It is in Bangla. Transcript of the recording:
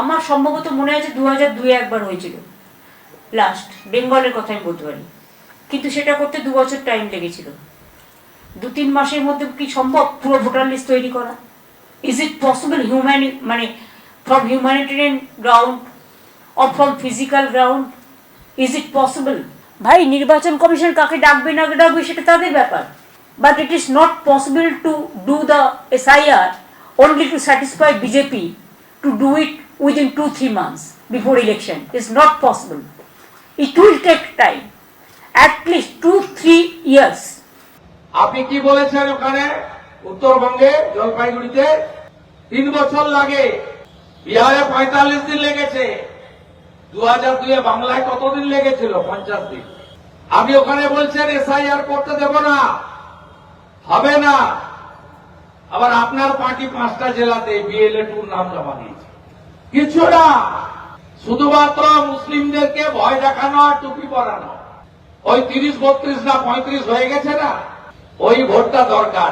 আমার সম্ভবত মনে আছে দু হাজার দুই একবার হয়েছিল। লাস্ট বেঙ্গলের কথা আমি বলতে পারি। কিন্তু সেটা করতে দু বছর টাইম লেগেছিল। দু তিন মাসের মধ্যে কি সম্ভব? পুরো ভোটার লিস্ট তৈরি করা। ইজ ইট পসিবল হিউম্যানি মানে from humanitarian ground or from physical ground is it possible ভাই, নির্বাচন কমিশন কাকে ডাকবে, না ডাকবে, সেটা তাদের ব্যাপার। But it is not possible to do the SIR only to satisfy BJP to do it within two, three months before election. It's not possible. It will take time, at least two, three years. আপনি কি বলেছেন ওখানে? উত্তরবঙ্গে জলপাইগুড়িতে? তিন বছর লাগে। বিহারে পঁয়তাল্লিশ দিন লেগেছে। দু হাজার দুয়ে বাংলায় কতদিন লেগেছিল? পঞ্চাশ দিন। আপনি ওখানে বলছেন এসআইআর করতে দেব না। হবে না। আবার আপনার পার্টি পাঁচটা জেলাতে বিএলএ টুর নাম জমা দিয়েছে। কিছু না শুধুমাত্র মুসলিমদেরকে ভয় দেখানো আর টুপি পরানো। ওই তিরিশ, বত্রিশ না পঁয়ত্রিশ হয়ে গেছে না? ওই ভোটটা দরকার।